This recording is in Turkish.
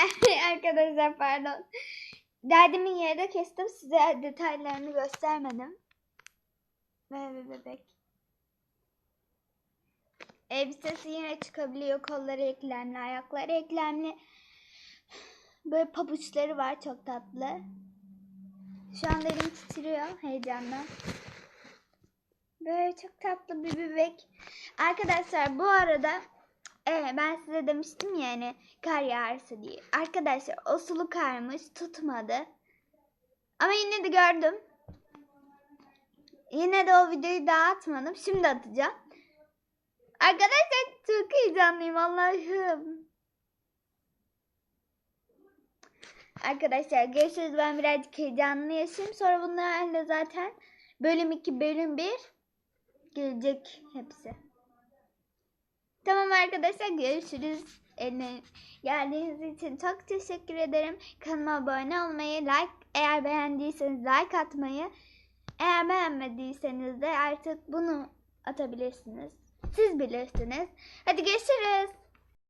Arkadaşlar pardon. Derdimin yerde kestim. Size detaylarını göstermedim. Bir bebek. Elbisesi yine çıkabiliyor. Kolları eklemli, ayakları eklemli. Böyle pabuçları var çok tatlı. Şu anda elim titriyor heyecandan. Böyle çok tatlı bir bebek. Arkadaşlar bu arada Evet ben size demiştim ya hani kar yağarsa diye. Arkadaşlar o sulu karmış tutmadı. Ama yine de gördüm. Yine de o videoyu daha atmadım. Şimdi atacağım. Arkadaşlar çok heyecanlıyım Allah'ım. Arkadaşlar görüşürüz. Ben birazcık heyecanlı yaşayayım. Sonra bunlarla zaten bölüm 2 bölüm 1 gelecek hepsi. Tamam arkadaşlar görüşürüz. Eline geldiğiniz için çok teşekkür ederim. Kanalıma abone olmayı, like eğer beğendiyseniz like atmayı, eğer beğenmediyseniz de artık bunu atabilirsiniz. Siz bilirsiniz. Hadi görüşürüz.